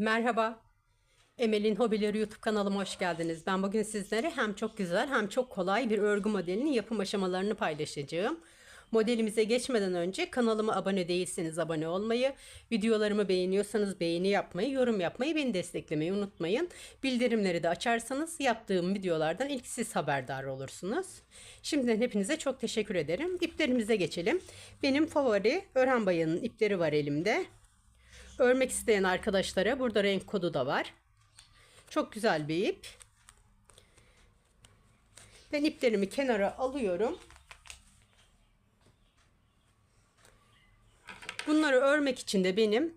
Merhaba. Emel'in Hobileri YouTube kanalıma hoş geldiniz. Ben bugün sizlere hem çok güzel hem çok kolay bir örgü modelinin yapım aşamalarını paylaşacağım. Modelimize geçmeden önce kanalıma abone değilseniz abone olmayı, videolarımı beğeniyorsanız beğeni yapmayı, yorum yapmayı, beni desteklemeyi unutmayın. Bildirimleri de açarsanız yaptığım videolardan ilk siz haberdar olursunuz. Şimdiden hepinize çok teşekkür ederim. İplerimize geçelim. Benim favori Ören Bayan'ın ipleri var elimde. Örmek isteyen arkadaşlara burada renk kodu da var. Çok güzel bir ip. Ben iplerimi kenara alıyorum. Bunları örmek için de benim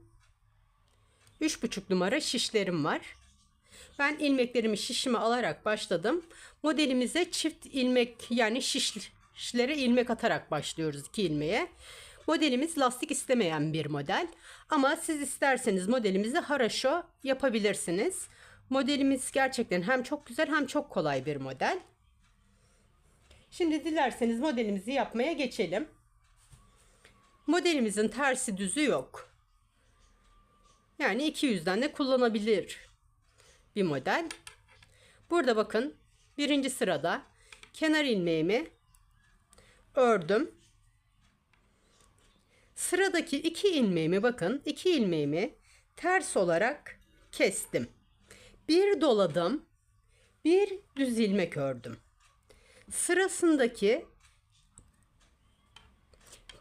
3,5 numara şişlerim var. Ben ilmeklerimi şişime alarak başladım. Modelimize çift ilmek yani şişlere ilmek atarak başlıyoruz iki ilmeğe. Modelimiz lastik istemeyen bir model. Ama siz isterseniz modelimizi haraşo yapabilirsiniz. Modelimiz gerçekten hem çok güzel hem çok kolay bir model. Şimdi dilerseniz modelimizi yapmaya geçelim. Modelimizin tersi düzü yok. Yani 200'den de kullanabilir bir model. Burada bakın birinci sırada kenar ilmeğimi ördüm. Sıradaki iki ilmeğimi bakın iki ilmeğimi ters olarak kestim. Bir doladım. Bir düz ilmek ördüm. Sırasındaki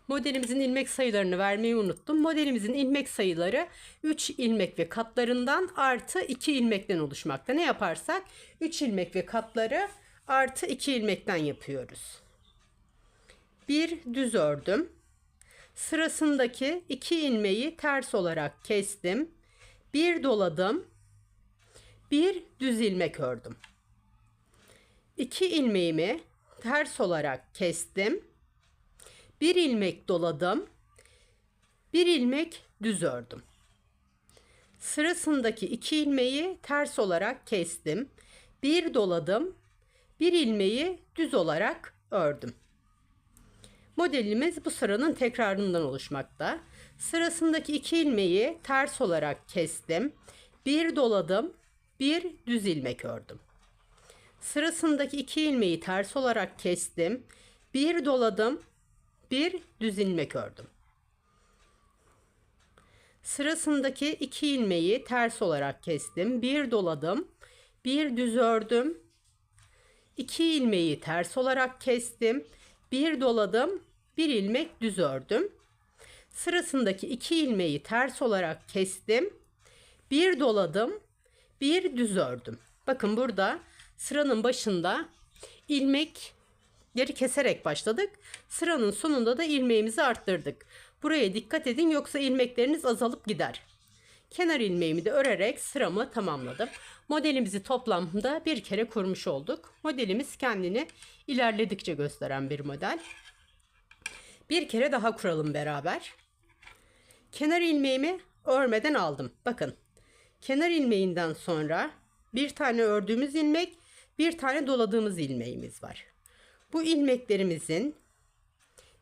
modelimizin ilmek sayılarını vermeyi unuttum. Modelimizin ilmek sayıları 3 ilmek ve katlarından artı 2 ilmekten oluşmakta. Ne yaparsak 3 ilmek ve katları artı 2 ilmekten yapıyoruz. Bir düz ördüm. Sırasındaki 2 ilmeği ters olarak kestim. Bir doladım. Bir düz ilmek ördüm. 2 ilmeğimi ters olarak kestim. Bir ilmek doladım. Bir ilmek düz ördüm. Sırasındaki iki ilmeği ters olarak kestim. Bir doladım. Bir ilmeği düz olarak ördüm. Modelimiz bu sıranın tekrarından oluşmakta. Sırasındaki iki ilmeği ters olarak kestim. Bir doladım. Bir düz ilmek ördüm. Sırasındaki iki ilmeği ters olarak kestim. Bir doladım bir düz ilmek ördüm. Sırasındaki iki ilmeği ters olarak kestim. Bir doladım. Bir düz ördüm. İki ilmeği ters olarak kestim. Bir doladım. Bir ilmek düz ördüm. Sırasındaki iki ilmeği ters olarak kestim. Bir doladım. Bir düz ördüm. Bakın burada sıranın başında ilmek Geri keserek başladık. Sıranın sonunda da ilmeğimizi arttırdık. Buraya dikkat edin yoksa ilmekleriniz azalıp gider. Kenar ilmeğimi de örerek sıramı tamamladım. Modelimizi toplamda bir kere kurmuş olduk. Modelimiz kendini ilerledikçe gösteren bir model. Bir kere daha kuralım beraber. Kenar ilmeğimi örmeden aldım. Bakın. Kenar ilmeğinden sonra bir tane ördüğümüz ilmek, bir tane doladığımız ilmeğimiz var. Bu ilmeklerimizin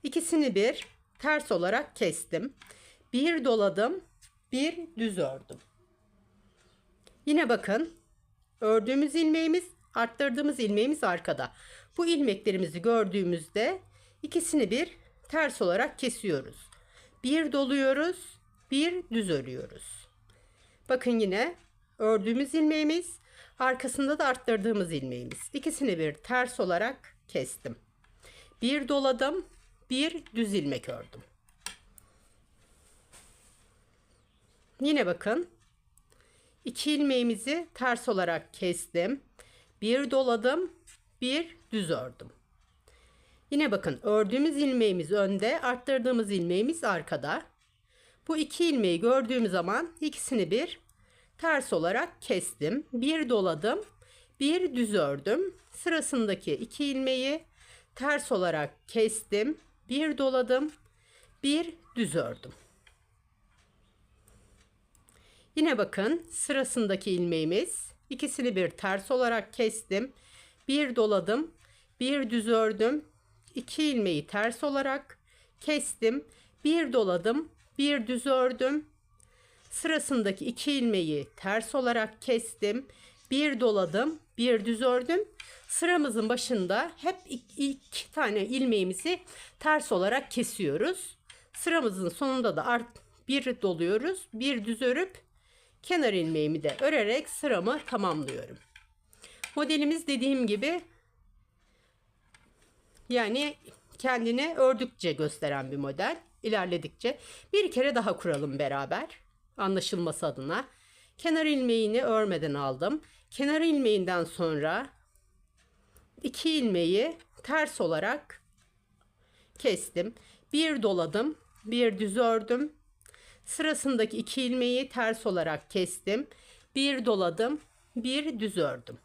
ikisini bir ters olarak kestim. Bir doladım, bir düz ördüm. Yine bakın ördüğümüz ilmeğimiz, arttırdığımız ilmeğimiz arkada. Bu ilmeklerimizi gördüğümüzde ikisini bir ters olarak kesiyoruz. Bir doluyoruz, bir düz örüyoruz. Bakın yine ördüğümüz ilmeğimiz, arkasında da arttırdığımız ilmeğimiz. İkisini bir ters olarak kestim. Bir doladım, bir düz ilmek ördüm. Yine bakın. iki ilmeğimizi ters olarak kestim. Bir doladım, bir düz ördüm. Yine bakın ördüğümüz ilmeğimiz önde, arttırdığımız ilmeğimiz arkada. Bu iki ilmeği gördüğüm zaman ikisini bir ters olarak kestim. Bir doladım, bir düz ördüm. Sırasındaki iki ilmeği ters olarak kestim. Bir doladım. Bir düz ördüm. Yine bakın sırasındaki ilmeğimiz. ikisini bir ters olarak kestim. Bir doladım. Bir düz ördüm. iki ilmeği ters olarak kestim. Bir doladım. Bir düz ördüm. Sırasındaki iki ilmeği ters olarak kestim. Bir doladım, bir düz ördüm. Sıramızın başında hep iki, iki tane ilmeğimizi ters olarak kesiyoruz. Sıramızın sonunda da art bir doluyoruz, bir düz örüp kenar ilmeğimi de örerek sıramı tamamlıyorum. Modelimiz dediğim gibi yani kendini ördükçe gösteren bir model. İlerledikçe bir kere daha kuralım beraber. Anlaşılması adına. Kenar ilmeğini örmeden aldım. Kenar ilmeğinden sonra iki ilmeği ters olarak kestim. Bir doladım, bir düz ördüm. Sırasındaki iki ilmeği ters olarak kestim. Bir doladım, bir düz ördüm.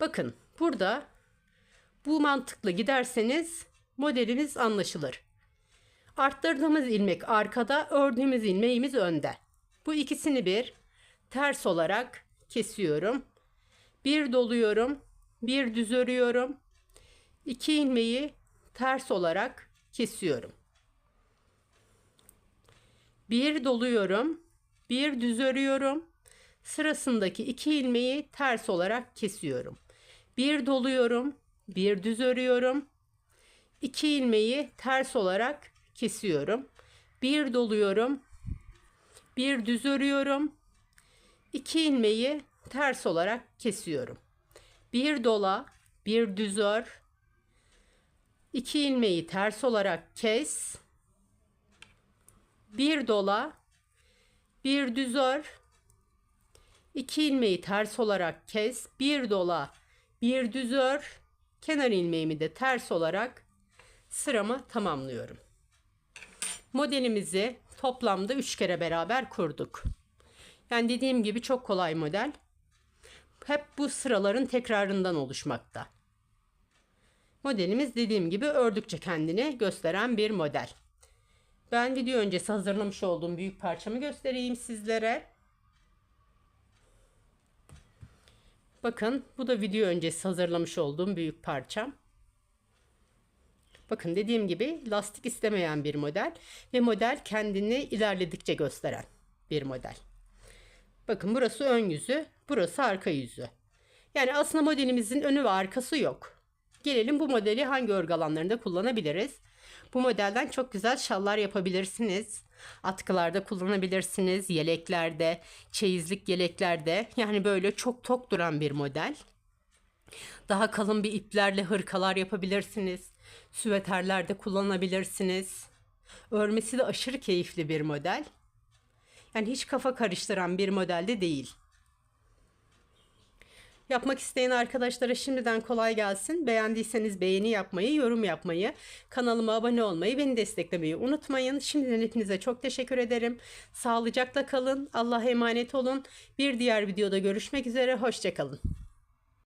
Bakın burada bu mantıkla giderseniz modelimiz anlaşılır. Arttırdığımız ilmek arkada, ördüğümüz ilmeğimiz önde. Bu ikisini bir ters olarak kesiyorum. Bir doluyorum, bir düz örüyorum. İki ilmeği ters olarak kesiyorum. Bir doluyorum, bir düz örüyorum. Sırasındaki iki ilmeği ters olarak kesiyorum. Bir doluyorum, bir düz örüyorum. İki ilmeği ters olarak kesiyorum. Bir doluyorum, bir düz örüyorum. İki ilmeği ters olarak kesiyorum. Bir dola, bir düz ör. İki ilmeği ters olarak kes. Bir dola, bir düz ör. İki ilmeği ters olarak kes. Bir dola, bir düz ör. Kenar ilmeğimi de ters olarak sıramı tamamlıyorum. Modelimizi toplamda 3 kere beraber kurduk. Yani dediğim gibi çok kolay model. Hep bu sıraların tekrarından oluşmakta. Modelimiz dediğim gibi ördükçe kendini gösteren bir model. Ben video öncesi hazırlamış olduğum büyük parçamı göstereyim sizlere. Bakın bu da video öncesi hazırlamış olduğum büyük parçam. Bakın dediğim gibi lastik istemeyen bir model ve model kendini ilerledikçe gösteren bir model. Bakın burası ön yüzü, burası arka yüzü. Yani aslında modelimizin önü ve arkası yok. Gelelim bu modeli hangi örgü alanlarında kullanabiliriz? Bu modelden çok güzel şallar yapabilirsiniz. Atkılarda kullanabilirsiniz, yeleklerde, çeyizlik yeleklerde. Yani böyle çok tok duran bir model. Daha kalın bir iplerle hırkalar yapabilirsiniz. Süveterlerde kullanabilirsiniz. Örmesi de aşırı keyifli bir model. Yani hiç kafa karıştıran bir modelde değil. Yapmak isteyen arkadaşlara şimdiden kolay gelsin. Beğendiyseniz beğeni yapmayı, yorum yapmayı, kanalıma abone olmayı, beni desteklemeyi unutmayın. Şimdiden hepinize çok teşekkür ederim. Sağlıcakla kalın. Allah'a emanet olun. Bir diğer videoda görüşmek üzere. Hoşçakalın.